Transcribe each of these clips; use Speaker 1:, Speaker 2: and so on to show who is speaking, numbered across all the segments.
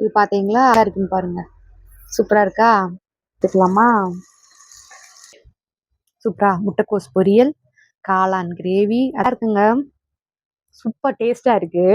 Speaker 1: இது பார்த்தீங்களா நல்லா இருக்குன்னு பாருங்க. சூப்பராக இருக்கா? எடுத்துக்கலாமா? சூப்பரா. முட்டைக்கோஸ் பொரியல் காளான் கிரேவி. அதான் இருக்குங்க. சூப்பர் டேஸ்ட்டாக இருக்கு.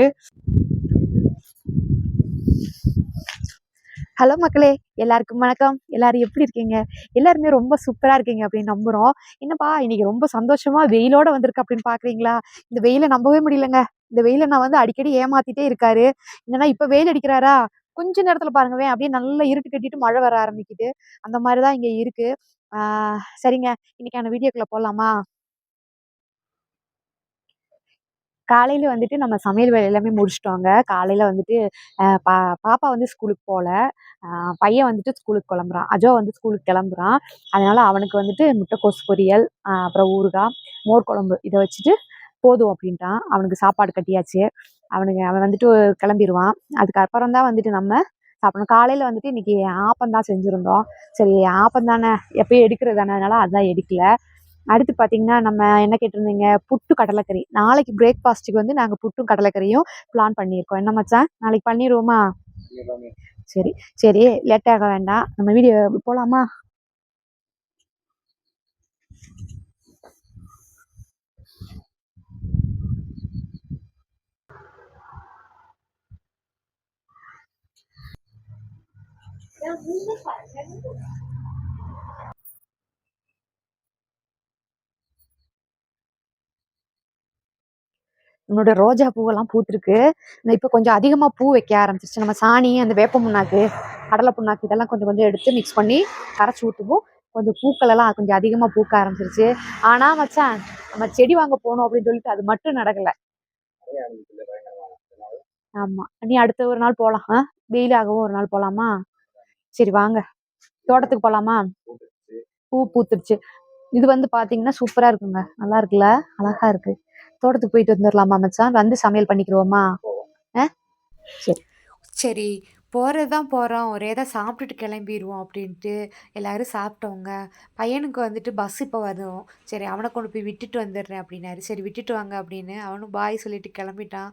Speaker 1: ஹலோ மக்களே எல்லாருக்கும் வணக்கம். எல்லாரும் எப்படி இருக்கீங்க? எல்லாருமே ரொம்ப சூப்பராக இருக்கீங்க அப்படின்னு நம்புகிறோம் என்னப்பா இன்னைக்கு ரொம்ப சந்தோஷமா வெயிலோட வந்திருக்கு அப்படின்னு பார்க்குறீங்களா இந்த வெயிலை நம்பவே முடியலங்க. இந்த வெயிலை நான் வந்து அடிக்கடி ஏமாத்திட்டே இருக்காரு. என்னன்னா இப்போ வெயில் அடிக்கிறாரா? கொஞ்ச நேரத்துல பாருங்கவே அப்படியே நல்லா இருட்டு கட்டிட்டு மழை வர ஆரம்பிக்குது. அந்த மாதிரி தான் இங்க இருக்கு. ஆஹ் சரிங்க. இன்னைக்கான வீடியோக்குள்ள போலாமா? காலையில வந்துட்டு நம்ம சமையல் வேலை எல்லாமே முடிச்சிட்டோங்க. காலையில வந்துட்டு பா பாப்பா வந்து ஸ்கூலுக்கு போகல பையன் வந்துட்டு ஸ்கூலுக்கு கிளம்புறான். அஜோ வந்து ஸ்கூலுக்கு கிளம்புறான். அதனால அவனுக்கு வந்துட்டு முட்டைக்கோஸ் பொரியல் அப்புறம் ஊறுகாய் மோர் குழம்பு இதை வச்சுட்டு போதும் அப்படின்ட்டான். அவனுக்கு சாப்பாடு கட்டியாச்சு. அவனுக்கு அவன் வந்துட்டு கிளம்பிடுவான் அதுக்கப்புறம் தான் வந்துட்டு நம்ம சாப்பிடணும். காலையில் வந்துட்டு இன்னைக்கு ஆப்பம் தான் செஞ்சுருந்தோம். சரி ஆப்பம் தானே எப்பயும் எடுக்கிறது தானே அதனால அதான் எடுக்கல. அடுத்து பார்த்தீங்கன்னா நம்ம என்ன கேட்டிருந்தீங்க? புட்டு கடலைக்கறி. நாளைக்கு பிரேக்ஃபாஸ்ட்டுக்கு வந்து நாங்கள் புட்டும் கடலைக்கறியும் பிளான் பண்ணியிருக்கோம். என்ன மச்சான்? நாளைக்கு பண்ணிடுவோமா சரி சரி லேட் ஆக வேண்டாம். நம்ம வீடியோ போகலாமா என்னோட ரோஜா பூவெல்லாம் பூத்துருக்கு. இப்போ கொஞ்சம் அதிகமாக பூ வைக்க ஆரம்பிச்சிருச்சு. நம்ம சாணி அந்த வேப்ப புண்ணாக்கு கடலை புண்ணாக்கு இதெல்லாம் கொஞ்சம் கொஞ்சம் எடுத்து மிக்ஸ் பண்ணி கரைச்சி ஊற்றுவோம் கொஞ்சம் பூக்கள் எல்லாம் கொஞ்சம் அதிகமாக பூக்க ஆரம்பிச்சிருச்சு. ஆனால் மச்சான் நம்ம செடி வாங்க போகணும் அப்படின்னு சொல்லிட்டு அது மட்டும் நடக்கலை. ஆமாம் நீ அடுத்த ஒரு நாள் போகலாம் வெயிலாகவும் ஒரு நாள் போகலாமா சரி வாங்க. தோட்டத்துக்கு போகலாமா பூ பூத்துருச்சு இது வந்து பார்த்தீங்கன்னா சூப்பராக இருக்குங்க. நல்லா இருக்குல்ல? அழகா இருக்கு. தோட்டத்துக்கு போயிட்டு வந்துடலாமா மச்சான்? வந்து சமையல் பண்ணிக்கிருவோமா? சரி.
Speaker 2: சரி போகிறது தான் போகிறோம் ஒரே தான் சாப்பிட்டுட்டு கிளம்பிடுவோம் அப்படின்ட்டு எல்லாரும் சாப்பிட்டோங்க. பையனுக்கு வந்துட்டு பஸ் இப்போ வரும். சரி அவனை கொண்டு போய் விட்டுட்டு வந்துடுறேன் அப்படின்னாரு. சரி விட்டுட்டு வாங்க அப்படின்னு அவனும் பாய் சொல்லிட்டு கிளம்பிட்டான்.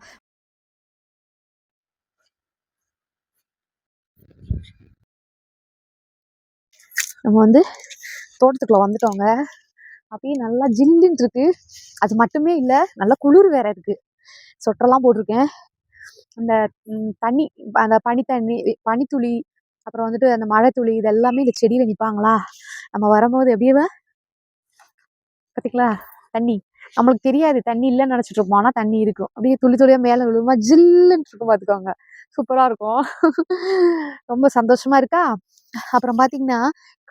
Speaker 1: நம்ம வந்து தோட்டத்துக்குள்ளே வந்துட்டோங்க. அப்படியே நல்லா ஜில்லுன்னு இருக்கு. அது மட்டுமே இல்லை நல்லா குளிர் வேற இருக்கு. சொட்டரெல்லாம் போட்டிருக்கேன். அந்த தண்ணி அந்த பனி தண்ணி பனித்துளி அப்புறம் வந்துட்டு அந்த மழை துளி இது எல்லாமே இந்த செடியில் நிற்பாங்களா நம்ம வரும்போது எப்படியே பார்த்திங்களா தண்ணி. நம்மளுக்கு தெரியாது தண்ணி இல்லைன்னு நினச்சிட்டு இருப்போம். ஆனால் தண்ணி இருக்கும். அப்படியே துளி துளியாக மேலே விழுமா ஜில்லுன்னு இருக்கும் பார்த்துக்கோங்க சூப்பராக இருக்கும். ரொம்ப சந்தோஷமாக இருக்கா? அப்புறம் பார்த்தீங்கன்னா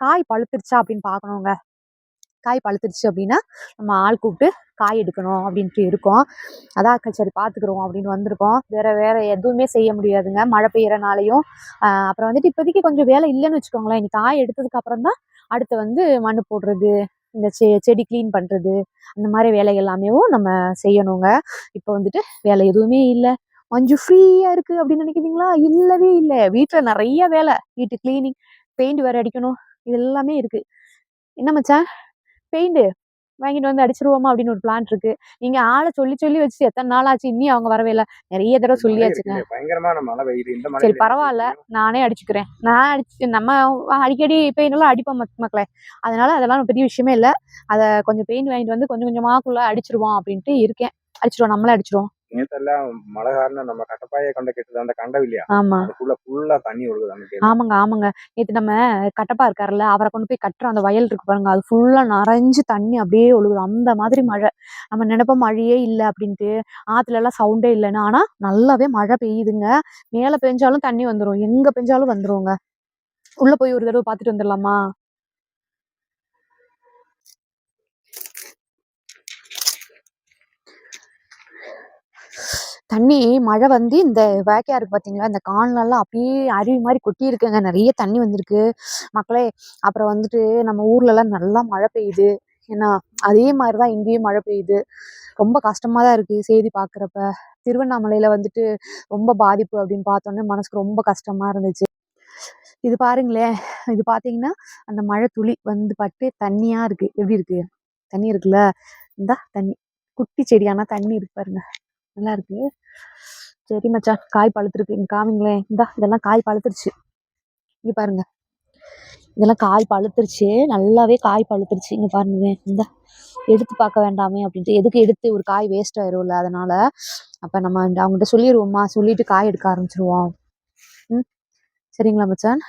Speaker 1: காய் பழுத்துருச்சா அப்படின்னு பார்க்கணுங்க காய் பழுத்துருச்சு அப்படின்னா நம்ம ஆள் கூப்பிட்டு காய் எடுக்கணும் அப்படின்ட்டு இருக்கோம். அதான் அக்கா சரி பார்த்துக்குறோம் அப்படின்னு வந்திருக்கோம். வேற வேற எதுவுமே செய்ய முடியாதுங்க. மழை பெய்யறனாலையும். அப்புறம் வந்துட்டு இப்போதைக்கு கொஞ்சம் வேலை இல்லைன்னு வச்சுக்கோங்களேன். இன்னைக்கு காய் எடுத்ததுக்கு அப்புறம் தான் அடுத்து வந்து மண் போடுறது இந்த செ செடி க்ளீன் பண்ணுறது அந்த மாதிரி வேலை எல்லாமேவும் நம்ம செய்யணுங்க. இப்போ வந்துட்டு வேலை எதுவுமே இல்லை. கொஞ்சம் ஃப்ரீயாக இருக்குது அப்படின்னு நினைக்கிறீங்களா? இல்லவே இல்லை. வீட்டில் நிறைய வேலை. வீட்டு க்ளீனிங் பெயிண்ட் வேறு அடிக்கணும். இது எல்லாமே இருக்குது என்ன மச்சான்? பெயிண்ட் வாங்கிட்டு வந்து அடிச்சிருவோமா அப்படின்னு ஒரு பிளான் இருக்கு. நீங்க ஆளை சொல்லி சொல்லி வச்சு எத்தனை நாள் ஆச்சு? இன்னும் அவங்க வரவே இல்லை. நிறைய தடவை சொல்லியாச்சுங்க. சரி பரவாயில்ல. நானே அடிச்சுக்கிறேன். நான் அடிச்சு நம்ம அடிக்கடி பெயிண்ட் எல்லாம் அடிப்போம் மக்~ மக்களே? அதனால அதெல்லாம் பெரிய விஷயமே இல்லை. அதை கொஞ்சம் பெயிண்ட் வாங்கிட்டு வந்து கொஞ்சம் கொஞ்சமாக்குள்ள அடிச்சிருவோம் அப்படின்ட்டு இருக்கேன். அடிச்சிருவோம். நம்மளே அடிச்சிருவோம்.
Speaker 3: நேத்தெல்லாம் மழை காரணம் நம்ம கட்டப்பாய கொண்ட கெட்டது அந்த கண்டம் இல்லையா
Speaker 1: ஆமா.
Speaker 3: அதுக்குள்ள ஃபுல்லா தண்ணி ஒழுகுது அந்த
Speaker 1: ஆமாங்க ஆமாங்க. நேற்று நம்ம கட்டப்பா இருக்காருல்ல அவரை கொண்டு போய் கட்டுற அந்த வயல் இருக்கு பாருங்க அது ஃபுல்லா நிறைஞ்சு தண்ணி அப்படியே ஒழுகுது. அந்த மாதிரி மழை. நம்ம நினைப்போம் மழையே இல்லை அப்படின்ட்டு ஆத்துல எல்லாம் சவுண்டே இல்லைன்னு. ஆனா நல்லாவே மழை பெய்யுதுங்க. மேல பெஞ்சாலும் தண்ணி வந்துரும். எங்க பெஞ்சாலும் வந்துருங்க. உள்ள போய் ஒரு தடவை பார்த்துட்டு வந்துடலாமா தண்ணி மழை வந்து இந்த வேக்கையா இருக்கு பார்த்தீங்களா? இந்த கான்லெல்லாம் அப்படியே அருவி மாதிரி கொட்டி இருக்குங்க நிறைய தண்ணி வந்திருக்கு. மக்களே அப்புறம் வந்துட்டு நம்ம ஊர்லலாம் நல்லா மழை பெய்யுது. ஏன்னா அதே மாதிரி தான் இங்கேயும் மழை பெய்யுது. ரொம்ப கஷ்டமாக தான் இருக்குது செய்தி பார்க்குறப்ப. திருவண்ணாமலையில் வந்துட்டு ரொம்ப பாதிப்பு அப்படின்னு பார்த்தோன்னே மனசுக்கு ரொம்ப கஷ்டமாக இருந்துச்சு. இது பாருங்களேன் இது பார்த்தீங்கன்னா அந்த மழை துளி வந்து பட்டு தண்ணியாக இருக்குது எப்படி இருக்குது தண்ணி இருக்குல்ல? இந்தா தண்ணி. குட்டி செடியானா தண்ணி இருக்கு பாருங்க. நல்லா இருக்கு சரி மச்சான். காய் பழுத்திருக்கு. இங்க காமிங்களேன். இந்தா இதெல்லாம் காய் பழுத்துருச்சு. இங்க பாருங்க. இதெல்லாம் காய் பழுத்துருச்சு. நல்லாவே காய் பழுத்துருச்சு. இங்க பாருங்க இந்த எடுத்து பார்க்க வேண்டாமே அப்படின்ட்டு. எதுக்கு எடுத்து ஒரு காய் வேஸ்ட் ஆயிரும்ல அதனால. அப்ப நம்ம அவங்ககிட்ட சொல்லிடுவோமா சொல்லிட்டு காய் எடுக்க ஆரம்பிச்சிருவோம். ம்? சரிங்களா மச்சான்?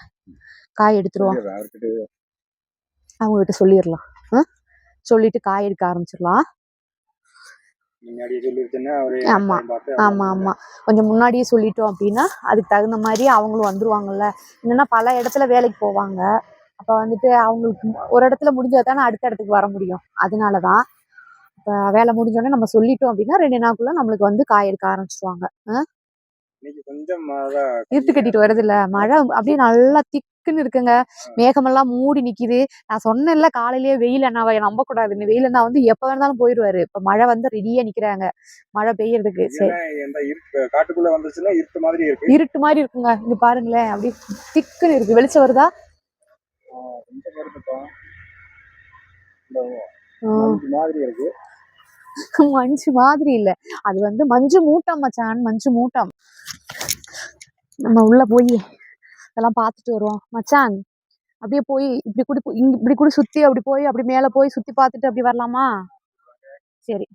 Speaker 1: காய் எடுத்துருவோம். அவங்ககிட்ட சொல்லிடலாம் சொல்லிட்டு காய் எடுக்க ஆரம்பிச்சிடலாம் ஆமா. ஆமா ஆமா. கொஞ்சம் முன்னாடியே சொல்லிட்டோம் அப்படின்னா அதுக்கு தகுந்த மாதிரி அவங்களும் வந்துருவாங்கல்ல. இல்லைன்னா பல இடத்துல வேலைக்கு போவாங்க. அப்ப வந்துட்டு அவங்களுக்கு ஒரு இடத்துல முடிஞ்சா தானே அடுத்த இடத்துக்கு வர முடியும். அதனாலதான் இப்ப வேலை முடிஞ்சோடனே நம்ம சொல்லிட்டோம் அப்படின்னா ரெண்டு நாளுக்குள்ள நம்மளுக்கு வந்து காய் எடுக்க ஆரம்பிச்சிருவாங்க. இருட்டு கட்டிட்டு வருது இல்ல மழை அப்படியே நல்லா திக்குன்னு இருக்குங்க. மேகமெல்லாம் மூடி நிக்குது. நான் சொன்னேன்ல காலையிலேயே வெயில் அண்ணாவை நம்ப கூடாதுன்னு வெயில் அண்ணா வந்து எப்ப வேணாலும் போயிடுவாரு இப்ப மழை வந்து ரெடியா நிக்கிறாங்க. மழை பெய்யறதுக்கு. சரி
Speaker 3: இருட்டு காட்டுக்குள்ள வந்துச்சுன்னா இருட்டு மாதிரி இருக்கு.
Speaker 1: இருட்டு மாதிரி இருக்குங்க. இங்க பாருங்களேன். அப்படியே திக்குன்னு இருக்கு. வெளிச்சம் வருதா?
Speaker 3: மாதிரி இருக்கு.
Speaker 1: மஞ்சு மாதிரி இல்ல. அது வந்து மஞ்சு மூட்டம் மச்சான். மஞ்சு மூட்டம். நம்ம உள்ள போய் இதெல்லாம் பார்த்துட்டு வருவோம். மச்சான் அப்படியே போய் இப்படி கூடி இங்கே இப்படி கூட சுற்றி அப்படி போய் அப்படி மேலே போய் சுற்றி பார்த்துட்டு அப்படி வரலாமா? சரி.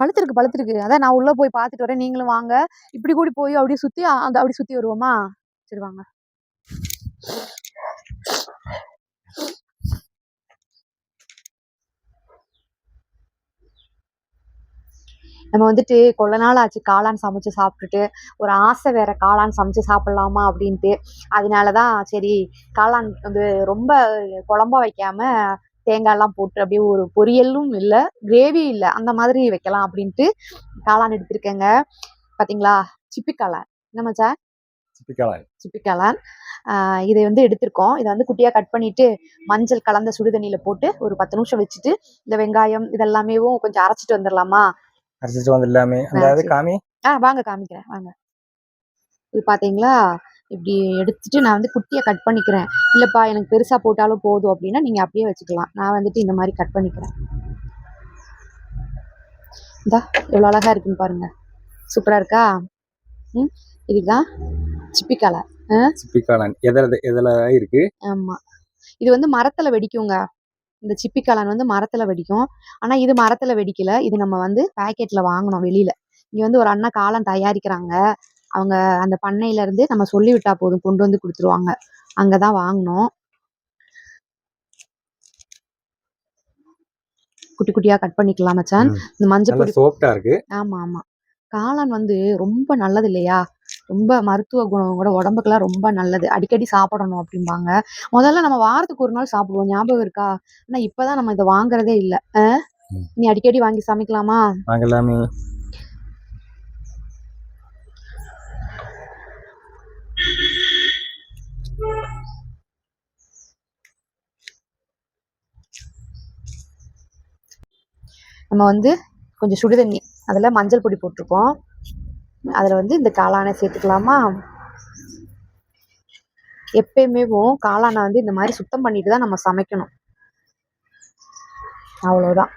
Speaker 1: பழுத்திருக்கு பழுத்திருக்கு. அதான் நான் உள்ளே போய் பார்த்துட்டு வரேன். நீங்களும் வாங்க. இப்படி கூடி போய் அப்படியே சுற்றி அங்கே அப்படி சுற்றி வருவோமா? சரி வாங்க. நம்ம வந்துட்டு கொள்ள நாள் ஆச்சு காளான் சமைச்சு சாப்பிட்டுட்டு ஒரு ஆசை வேற காளான் சமைச்சு சாப்பிடலாமா அப்படின்ட்டு. அதனால தான் சரி காளான் வந்து ரொம்ப குழம்பா வைக்காம தேங்காய்லாம் போட்டு அப்படியே ஒரு பொரியலும் இல்லை கிரேவி இல்லை அந்த மாதிரி வைக்கலாம் அப்படின்ட்டு காளான் எடுத்திருக்கேங்க. பார்த்தீங்களா சிப்பி காளான். என்ன மச்சான்?
Speaker 3: சிப்பிக்காளான்
Speaker 1: சிப்பி காளான். ஆஹ் இதை வந்து எடுத்திருக்கோம். இதை வந்து குட்டியாக கட் பண்ணிட்டு மஞ்சள் கலந்த சுடுதண்ணியில் போட்டு ஒரு பத்து நிமிஷம் வச்சுட்டு இந்த வெங்காயம் இதெல்லாமேவும் கொஞ்சம் அரைச்சிட்டு வந்துடலாமா
Speaker 3: அரைச்சிட்டு வந்து எல்லாமே அந்த. காமி.
Speaker 1: ஆ வாங்க காமிக்கிறேன் வாங்க. இது பாத்தீங்களா? இப்படி எடுத்துட்டு நான் வந்து குட்டியை கட் பண்ணிக்கிறேன். இல்லப்பா எனக்கு பெருசா போட்டாலும் போதும் அப்படின்னா நீங்க அப்படியே வச்சுக்கலாம். நான் வந்துட்டு இந்த மாதிரி கட் பண்ணிக்கிறேன். இந்தா எவ்வளோ அழகா இருக்குன்னு பாருங்க. சூப்பரா இருக்கா? ம் இதுதான் சிப்பி கலர்
Speaker 3: சிப்பிக்காளான். எதில் எதில் இருக்கு?
Speaker 1: ஆமா. இது வந்து மரத்துல வெடிக்குங்க. இந்த சிப்பி காளான் வந்து மரத்துல வெடிக்கும். ஆனா இது மரத்துல வெடிக்கல. இது நம்ம வந்து பாக்கெட்ல வாங்கினோம் வெளியில. இங்க வந்து ஒரு அண்ணா காளான் தயாரிக்கிறாங்க. அவங்க அந்த பண்ணையில இருந்து நம்ம சொல்லி விட்டா போதும். கொண்டு வந்து கொடுத்துருவாங்க. அங்கதான் வாங்கினோம். குட்டி குட்டியா கட் பண்ணிக்கலாம் மச்சான். இந்த மஞ்சள் பொடி
Speaker 3: சோப்டா இருக்கு.
Speaker 1: ஆமா ஆமா. காளான் வந்து ரொம்ப நல்லது இல்லையா? ரொம்ப மருத்துவ குணம் கூட உடம்புக்கெல்லாம் ரொம்ப நல்லது. அடிக்கடி சாப்பிடணும் அப்படிம்பாங்க. முதல்ல நம்ம வாரத்துக்கு ஒரு நாள் சாப்பிடுவோம். ஞாபகம் இருக்கா? ஆனா இப்பதான் நம்ம இதை வாங்குறதே இல்ல. நீ அடிக்கடி வாங்கி சமைக்கலாமா?
Speaker 3: நாங்க எல்லாமே
Speaker 1: நம்ம வந்து கொஞ்சம் சுடுதண்ணி அதில் மஞ்சள் பொடி போட்டிருக்கோம். அதில் வந்து இந்த காளானை சேர்த்துக்கலாமா? எப்பயுமேவும் காளானை வந்து இந்த மாதிரி சுத்தம் பண்ணிட்டு தான் நம்ம சமைக்கணும். அவ்வளோதான்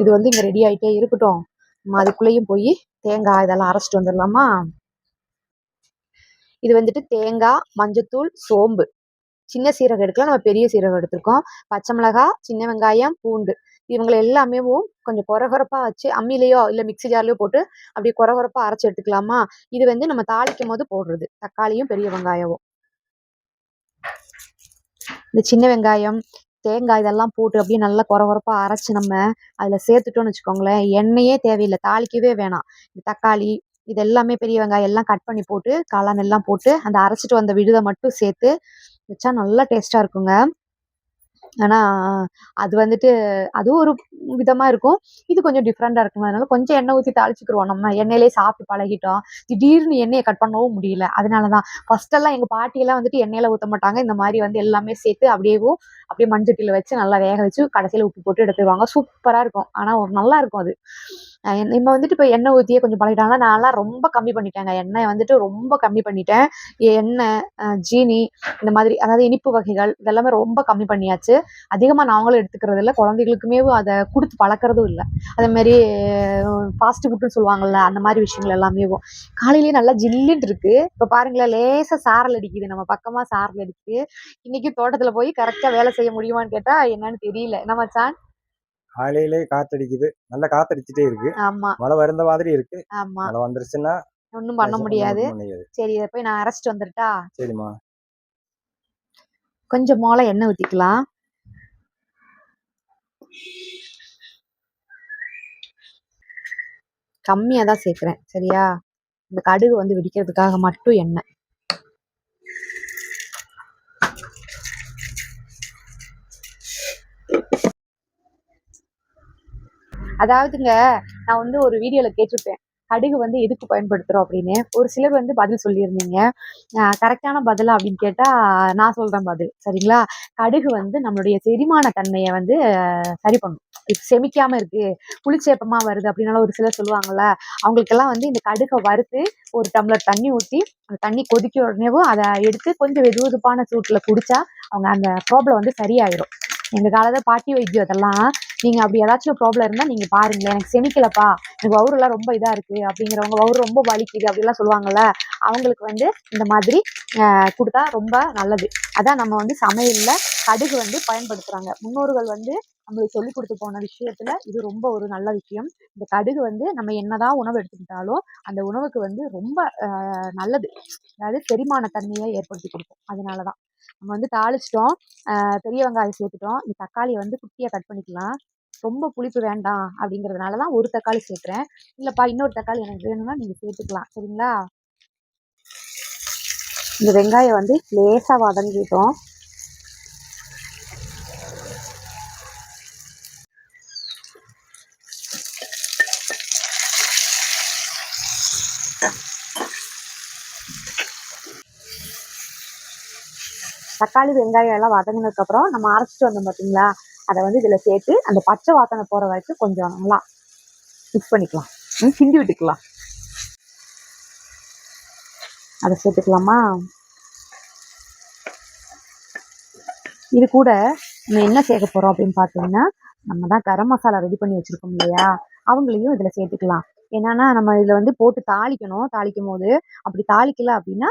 Speaker 1: இது வந்து இங்கே ரெடி ஆகிட்டே இருக்கட்டும். நம்ம அதுக்குள்ளேயும் போய் தேங்காய் இதெல்லாம் அரைச்சிட்டு வந்துடலாமா? இது வந்துட்டு தேங்காய் மஞ்சத்தூள் சோம்பு. சின்ன சீரகம் எடுக்கலாம். நம்ம பெரிய சீரகம் எடுத்திருக்கோம். பச்சை மிளகாய் சின்ன வெங்காயம் பூண்டு. இவங்களை எல்லாமேவும் கொஞ்சம் குறகுறப்பாக வச்சு அம்மிலேயோ இல்லை மிக்ஸி ஜார்லையோ போட்டு அப்படியே குறகுறப்பாக அரைச்சி எடுத்துக்கலாமா? இது வந்து நம்ம தாளிக்கும் போது போடுறது. தக்காளியும் பெரிய வெங்காயமும் இந்த சின்ன வெங்காயம் தேங்காய் இதெல்லாம் போட்டு அப்படியே நல்லா குறகுறப்பாக அரைச்சி நம்ம அதில் சேர்த்துட்டோம்னு வச்சுக்கோங்களேன் எண்ணெயே தேவையில்லை தாளிக்கவே வேணாம். இந்த தக்காளி இது எல்லாமே பெரிய வெங்காயம் எல்லாம் கட் பண்ணி போட்டு காளான் எல்லாம் போட்டு அந்த அரைச்சிட்டு வந்த விழுதை மட்டும் சேர்த்து வச்சா நல்லா டேஸ்ட்டாக இருக்குங்க. ஆனா அது வந்துட்டு அதுவும் ஒரு விதமா இருக்கும். இது கொஞ்சம் டிஃப்ரெண்டா இருக்கும் அதனால கொஞ்சம் எண்ணெய் ஊற்றி தாளிச்சுக்கிருவோம். நம்ம எண்ணெயிலே சாப்பிட்டு பழகிட்டோம். திடீர்னு எண்ணெயை கட் பண்ணவும் முடியல. அதனாலதான் ஃபர்ஸ்ட் எல்லாம் எங்க பாட்டியெல்லாம் வந்துட்டு எண்ணெயில ஊத்த மாட்டாங்க. இந்த மாதிரி வந்து எல்லாமே சேர்த்து அப்படியேவும் அப்படியே மண்சட்டியில் வச்சு நல்லா வேக வச்சு கடைசியில உப்பு போட்டு எடுத்துருவாங்க. சூப்பரா இருக்கும். ஆனா ஒரு நல்லா இருக்கும் அது. நம்ம வந்துட்டு இப்போ எண்ணெய் ஊற்றியே கொஞ்சம் பழகிட்டாங்க நான்லாம் ரொம்ப கம்மி பண்ணிட்டேங்க. எண்ணெய் வந்துட்டு ரொம்ப கம்மி பண்ணிட்டேன். எண்ணெய் ஜீனி இந்த மாதிரி அதாவது இனிப்பு வகைகள் இதெல்லாமே ரொம்ப கம்மி பண்ணியாச்சு. அதிகமாக நாங்களும் எடுத்துக்கிறது இல்லை குழந்தைகளுக்குமே அதை கொடுத்து பழக்கிறதும் இல்லை. அதேமாரி ஃபாஸ்ட் ஃபுட்டுன்னு சொல்லுவாங்கள்ல அந்த மாதிரி விஷயங்கள் எல்லாமே காலையிலேயே நல்லா ஜில்லுன்னு இருக்கு. இப்போ பாருங்களேன் லேசாக சாரல் அடிக்குது. நம்ம பக்கமாக சாரல் அடிக்குது. இன்னைக்கு தோட்டத்தில் போய் கரெக்டாக வேலை செய்ய முடியுமான்னு கேட்டால் என்னன்னு தெரியல. என்ன மச்சான்?
Speaker 3: காலையிலே காத்தடிக்குது. நல்லா காத்தடிச்சுட்டே இருக்கு.
Speaker 1: ஆமாம்
Speaker 3: மழை வருந்த மாதிரி இருக்கு.
Speaker 1: ஆமாம்
Speaker 3: மழை வந்துருச்சுன்னா
Speaker 1: ஒன்றும் பண்ண முடியாது. சரி இதை போய் நான் அரைச்சிட்டு வந்துட்டா?
Speaker 3: சரிம்மா.
Speaker 1: கொஞ்சம் மோளை எண்ணெய் ஊற்றிக்கலாம் கம்மியாக தான் சேர்க்குறேன் சரியா? இந்த கடுகு வந்து வெடிக்கிறதுக்காக மட்டும் எண்ணெய். அதாவதுங்க நான் வந்து ஒரு வீடியோவில் கேட்டிருப்பேன். கடுகு வந்து எதுக்கு பயன்படுத்துகிறோம் அப்படின்னு ஒரு சிலர் வந்து பதில் சொல்லியிருந்தீங்க. கரெக்டான பதிலா அப்படின்னு கேட்டால் நான் சொல்கிறேன் பதில். சரிங்களா? கடுகு வந்து நம்மளுடைய செரிமான தன்மையை வந்து சரி பண்ணும். இப்போ செமிக்காமல் இருக்குது புளிச்சேப்பமாக வருது அப்படின்னாலும் ஒரு சிலர் சொல்லுவாங்கல்ல அவங்களுக்கெல்லாம் வந்து இந்த கடுகை வறுத்து ஒரு டம்ளர் தண்ணி ஊற்றி அந்த தண்ணி கொதிக்க உடனேவும் அதை எடுத்து கொஞ்சம் வெது வெதுப்பான சூட்டில் குடிச்சா அவங்க அந்த ப்ராப்ளம் வந்து சரியாயிடும் எங்கள் காலத்தில் பாட்டி வைத்தியம் அதெல்லாம் நீங்கள் அப்படி ஏதாச்சும் ப்ராப்ளம் இருந்தால் நீங்கள் பாருங்களேன். எனக்கு செமிக்கலப்பா. எனக்கு வவுறுலாம் ரொம்ப இதாக இருக்குது அப்படிங்கிறவங்க வவுறு ரொம்ப வலிக்குது அப்படிலாம் சொல்லுவாங்கல்ல அவங்களுக்கு வந்து இந்த மாதிரி கொடுத்தா ரொம்ப நல்லது. அதான் நம்ம வந்து சமையலில் கடுகு வந்து பயன்படுத்துகிறாங்க முன்னோர்கள் வந்து நம்மளுக்கு சொல்லி கொடுத்து போன விஷயத்துல இது ரொம்ப ஒரு நல்ல விஷயம். இந்த கடுகு வந்து நம்ம என்னதான் உணவு எடுத்துக்கிட்டாலும் அந்த உணவுக்கு வந்து ரொம்ப நல்லது. அதாவது செரிமான தன்மையை ஏற்படுத்தி கொடுக்கும். அதனால தான் நம்ம வந்து தாளிச்சிட்டோம். பெரிய வெங்காயம் சேர்த்துட்டோம். இந்த தக்காளியை வந்து குட்டியாக கட் பண்ணிக்கலாம். ரொம்ப புளிப்பு வேண்டாம் அப்படிங்கிறதுனால தான் ஒரு தக்காளி சேர்க்குறேன். இல்லைப்பா இன்னொரு தக்காளி எனக்கு வேணும்னா நீங்கள் சேர்த்துக்கலாம். சரிங்களா? இந்த வெங்காயம் வந்து லேசாக வதங்கிட்டோம். தக்காளி வெங்காயம் எல்லாம் வதங்கினதுக்கப்புறம் நம்ம அரைச்சிட்டு வந்தோம் பார்த்தீங்களா அதை வந்து இதில் சேர்த்து அந்த பச்சை வாசனை போகிற வரைக்கும் கொஞ்சம் நல்லா மிக்ஸ் பண்ணிக்கலாம். கிண்டி விட்டுக்கலாம். அதை சேர்த்துக்கலாமா? இது கூட நம்ம என்ன சேர்க்க போகிறோம் அப்படின்னு பார்த்தீங்கன்னா நம்ம தான் கரம் மசாலா ரெடி பண்ணி வச்சுருக்கோம் இல்லையா? அவங்களையும் இதில் சேர்த்துக்கலாம். என்னன்னா நம்ம இதில் வந்து போட்டு தாளிக்கணும். தாளிக்கும் போது அப்படி தாளிக்கல அப்படின்னா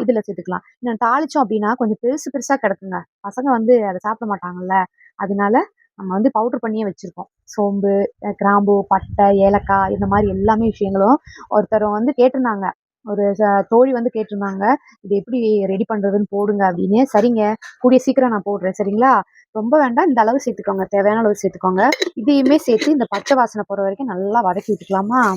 Speaker 1: இதில் சேர்த்துக்கலாம். இன்னும் தாளிச்சோம் அப்படின்னா கொஞ்சம் பெருசு பெருசாக கிடக்குங்க. பசங்க வந்து அதை சாப்பிட மாட்டாங்கல்ல. அதனால நம்ம வந்து பவுடர் பண்ணியே வச்சுருக்கோம். சோம்பு கிராம்பு பட்டை ஏலக்காய் இந்த மாதிரி எல்லாமே விஷயங்களும் ஒருத்தர் வந்து கேட்டிருந்தாங்க. ஒரு ச- தோழி வந்து கேட்டிருந்தாங்க. இது எப்படி ரெடி பண்ணுறதுன்னு போடுங்க அப்படின்னு. சரிங்க. கூடிய சீக்கிரம் நான் போடுறேன். சரிங்களா? ரொம்ப வேண்டாம். இந்த அளவு சேர்த்துக்கோங்க. தேவையான அளவு சேர்த்துக்கோங்க. இதையுமே சேர்த்து இந்த பச்சை வாசனை போகிற வரைக்கும் நல்லா வதக்கி விட்டுக்கலாமா?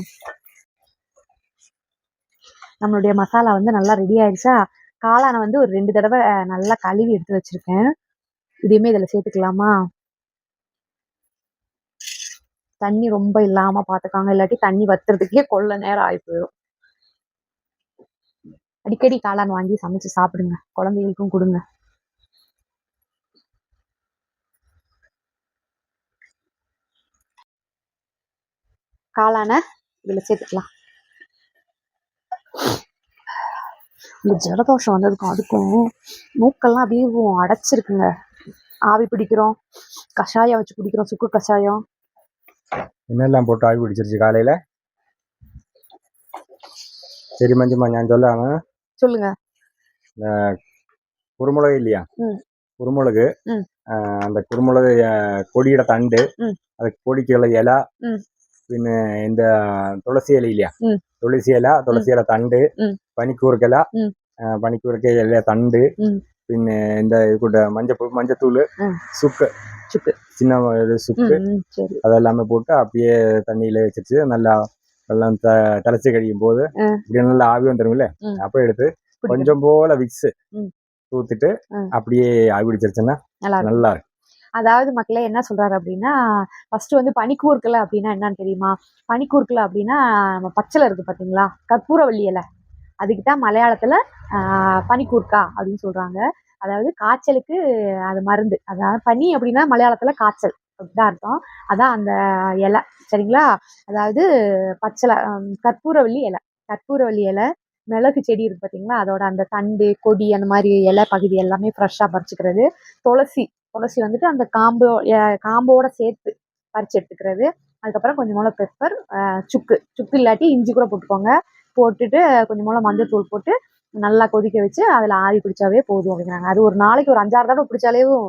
Speaker 1: நம்மளுடைய மசாலா வந்து நல்லா ரெடி ஆயிடுச்சா? காளானை வந்து ஒரு ரெண்டு தடவை நல்லா கழுவி எடுத்து வச்சிருக்கேன். இதையுமே இதில் சேர்த்துக்கலாமா? தண்ணி ரொம்ப இல்லாம பார்த்துக்காங்க இல்லாட்டி தண்ணி வத்துறதுக்கே கொள்ள நேரம் ஆகி போயிடும். அடிக்கடி காளான் வாங்கி சமைச்சு சாப்பிடுங்க. குழந்தைகளுக்கும் கொடுங்க. காளானை இதில் சேர்த்துக்கலாம். இந்த ஜலதோஷம் வந்ததுக்கும் அதுக்கும் மூக்கெல்லாம் அப்படியே அடைச்சிருக்குங்க. ஆவி பிடிக்கிறோம். கஷாயம் வச்சு குடிக்கிறோம். சுக்கு கஷாயம்.
Speaker 3: என்னெல்லாம் போட்டு ஆவி பிடிச்சிருச்சு காலையில? சரி மஞ்சுமா நான் சொல்லாம.
Speaker 1: சொல்லுங்க.
Speaker 3: குருமுளகு இல்லையா. குருமுளகு. அந்த குருமுளகு கொடியோட தண்டு. அது கொடிக்குள்ள இலை. பின்ன இந்த துளசி இலை இல்லையா. துளசி இலை துளசி இலை தண்டு
Speaker 1: ம்.
Speaker 3: பனிக்கூறுக்கலை
Speaker 1: ம்.
Speaker 3: பனிக்கூறுக்கை இலை தண்டு. பின்ன இந்த இது கூட மஞ்சள் மஞ்சத்தூள். சுக்கு
Speaker 1: சுக்கு.
Speaker 3: சின்ன சுக்கு அதெல்லாமே போட்டு அப்படியே தண்ணியில வச்சுட்டு நல்லா எல்லாம் த தலைச்சி கழிக்கும் போது. இப்படி நல்லா ஆவி வந்துரும்ல
Speaker 1: ம்.
Speaker 3: அப்போ எடுத்து. கொஞ்சம் போல விக்ஸ்
Speaker 1: ம்.
Speaker 3: அப்படியே ஆவி பிடிச்சிருச்சுன்னா
Speaker 1: நல்லா இருக்கும் அதாவது மக்களே என்ன சொல்றாரு அப்படின்னா ஃபர்ஸ்ட் வந்து பனிக்கூர்க்கலை அப்படின்னா என்னன்னு தெரியுமா? பனிக்கூர்க்கலை அப்படின்னா நம்ம பச்சலை இருக்கு பாத்தீங்களா? கற்பூரவள்ளி இலை. அதுக்கு தான் மலையாளத்துல பனிக்கூர்க்கா அப்படின்னு சொல்றாங்க. அதாவது காய்ச்சலுக்கு அது மருந்து. அதாவது பனி அப்படின்னா மலையாளத்துல காய்ச்சல். அப்படிதான் அர்த்தம். அதான் அந்த இலை. சரிங்களா? அதாவது பச்சலை கற்பூரவள்ளி இலை. கற்பூரவள்ளி இலை மிளகு செடி இருக்கு பார்த்தீங்களா அதோட அந்த தண்டு கொடி அந்த மாதிரி இலை பகுதி எல்லாமே ஃப்ரெஷ்ஷாக பறிச்சுக்கிறது. துளசி. துளசி வந்துட்டு அந்த காம்போ காம்போட சேர்த்து பறிச்சு எடுத்துக்கிறது. அதுக்கப்புறம் கொஞ்சம் பெப்பர் சுக்கு. சுக்கு இல்லாட்டி இஞ்சி கூட போட்டுக்கோங்க. போட்டுட்டு கொஞ்சம் போல மஞ்சள் தூள் போட்டு நல்லா கொதிக்க வச்சு அதில் ஆவி பிடிச்சாவே போதும் அப்படிங்கிறாங்க. அது ஒரு நாளைக்கு ஒரு அஞ்சாறு தடவை பிடிச்சாலேயும்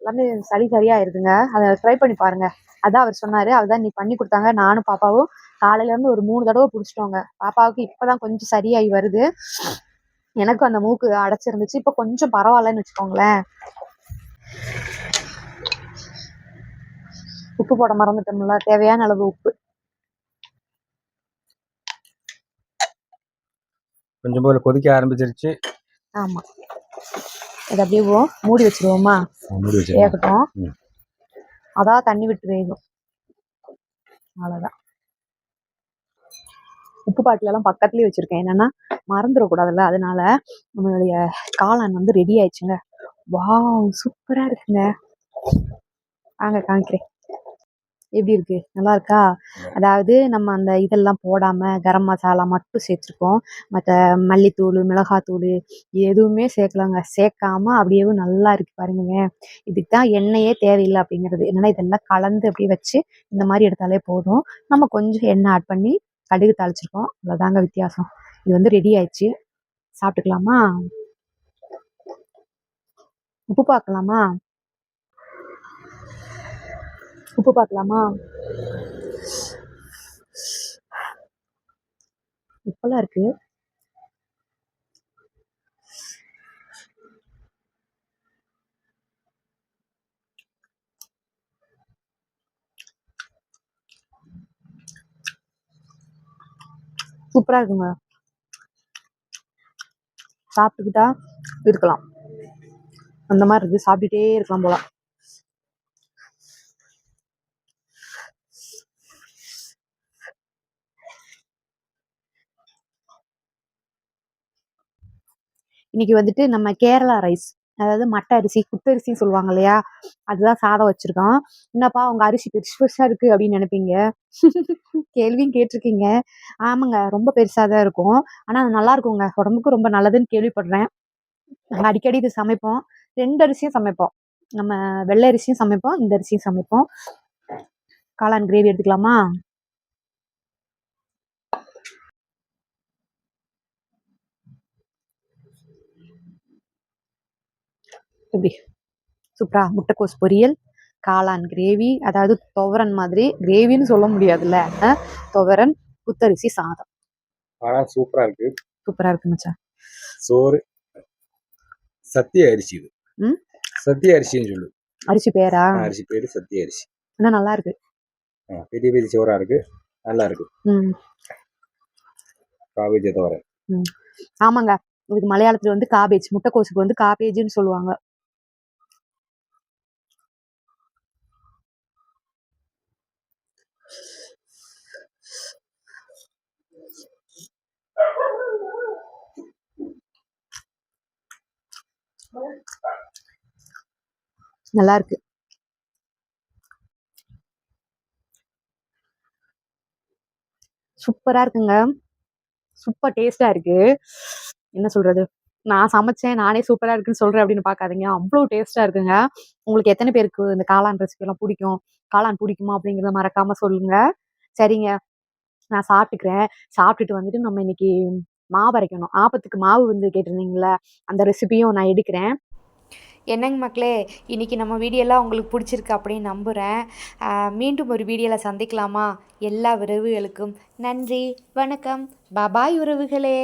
Speaker 1: எல்லாமே சரி சரியாயிருதுங்க அதை ட்ரை பண்ணி பாருங்க. அதான் அவர் சொன்னார். அதுதான் நீ பண்ணி கொடுத்தாங்க. நானும் பாப்பாவும் காலையிலேருந்து ஒரு மூணு தடவை பிடிச்சிட்டோங்க பாப்பாவுக்கு இப்பதான் கொஞ்சம் சரியாகி வருது. எனக்கும் அந்த மூக்கு அடைச்சிருந்துச்சு. இப்போ கொஞ்சம் பரவாயில்லன்னு வச்சுக்கோங்களேன். உப்பு போட மறந்துட்டோம்ல தேவையான அளவு உப்பு.
Speaker 3: கொஞ்சம் போல கொதிக்க ஆரம்பிச்சிருச்சு.
Speaker 1: ஆமா. இது அப்படியே மூடி வச்சிருவோமா? வேகட்டும். அதான் தண்ணி விட்டு வேகும். அவ்வளோதான் உப்பு பாட்டில் எல்லாம் பக்கத்துலயே வச்சிருக்கேன். என்னன்னா மறந்துடக்கூடாதுல்ல அதனால நம்மளுடைய காளான் வந்து ரெடி ஆயிடுச்சுங்க. வாவ் சூப்பரா இருக்குங்க. வாங்க காமிக்கிறேன். எப்படி இருக்கு? நல்லா இருக்கா? அதாவது நம்ம அந்த இதெல்லாம் போடாம கரம் மசாலா மட்டும் சேர்த்துருக்கோம். மற்ற மல்லித்தூள் மிளகாத்தூள் எதுவுமே சேர்க்கலாங்க. சேர்க்காம அப்படியே நல்லா இருக்கு பாருங்க இதுக்கு தான் எண்ணெயே தேவையில்லை அப்படிங்கிறது. என்னன்னா இதெல்லாம் கலந்து அப்படியே வச்சு இந்த மாதிரி எடுத்தாலே போதும். நம்ம கொஞ்சம் எண்ணெய் ஆட் பண்ணி கடுகு தாளிச்சிருக்கோம். அவ்வளோதாங்க வித்தியாசம். இது வந்து ரெடி ஆயிடுச்சு. சாப்பிட்டுக்கலாமா? உப்பு பார்க்கலாமா உப்பு பார்க்கலாமா உப்பெல்லாம் இருக்கு. சூப்பராக இருக்குங்க. சாப்பிட்டுக்கிட்டா இருக்கலாம். அந்த மாதிரி இருக்குது சாப்பிட்டுட்டே இருக்கலாம் போல. இன்னைக்கு வந்துட்டு நம்ம கேரளா ரைஸ் அதாவது மட்டை அரிசி குத்தரிசின்னு சொல்லுவாங்க இல்லையா? அதுதான் சாதம் வச்சிருக்கோம். என்னப்பா உங்க அரிசி பெருசு பெருசா இருக்கு அப்படின்னு நினைப்பீங்க? கேள்வியும் கேட்டிருக்கீங்க. ஆமாங்க ரொம்ப பெருசா தான் இருக்கும். ஆனா அது நல்லா இருக்குங்க. உடம்புக்கு ரொம்ப நல்லதுன்னு கேள்விப்படுறேன். நாங்க அடிக்கடி இது சமைப்போம். ரெண்டு அரிசியும் சமைப்போம். நம்ம வெள்ளை அரிசியும் சமைப்போம் இந்த அரிசியும் சமைப்போம். காளான் கிரேவி எடுத்துக்கலாமா? எப்படி சூப்பரா. முட்டைக்கோஸ் பொரியல் காளான் கிரேவி அதாவது துவரன் மாதிரி. கிரேவின்னு சொல்ல முடியாதுல்ல. துவரன் புத்தரிசி சாதம்.
Speaker 3: ஆனா சூப்பரா இருக்கு.
Speaker 1: சூப்பரா இருக்கு மச்சான்.
Speaker 3: சோறு. சத்திய அரிசி இது? சத்திய அரிசின்னு சொல்லு.
Speaker 1: அரிசி பேரா?
Speaker 3: அரிசி பேரு சத்திய அரிசி
Speaker 1: இன்னும் நல்லா இருக்கு
Speaker 3: பெரிய பெரிய சோறா இருக்கு. நல்லா இருக்கு
Speaker 1: ம்
Speaker 3: காவேஜை தவிர
Speaker 1: ஆமாங்க. இதுக்கு மலையாளத்துல வந்து காபேஜ். முட்டைக்கோசுக்கு வந்து காபேஜ்னு சொல்லுவாங்க. நல்லா இருக்கு. சூப்பரா இருக்குங்க. சூப்பர் டேஸ்டா இருக்கு. என்ன சொல்றது? நான் சமைச்சேன் நானே சூப்பரா இருக்குன்னு சொல்றேன் அப்படின்னு பார்க்காதீங்க. அவ்வளோ டேஸ்டா இருக்குங்க. உங்களுக்கு எத்தனை பேருக்கு இந்த காளான் ரெசிபி எல்லாம் பிடிக்கும்? காளான் பிடிக்குமா அப்படிங்கிறத மறக்காம சொல்லுங்க. சரிங்க. நான் சாப்பிட்டுக்கிறேன். சாப்பிட்டுட்டு வந்துட்டு நம்ம இன்னைக்கு மாவு அரைக்கணும். ஆப்பத்துக்கு மாவு வந்து கேட்டிருந்தீங்களே அந்த ரெசிபியும் நான் எடுக்கிறேன்.
Speaker 2: என்னங்க மக்களே இன்றைக்கி நம்ம வீடியோலாம் உங்களுக்கு பிடிச்சிருக்கு அப்படின்னு நம்புகிறேன் மீண்டும் ஒரு வீடியோவில் சந்திக்கலாமா? எல்லா உறவுகளுக்கும் நன்றி வணக்கம். பபாய் உறவுகளே.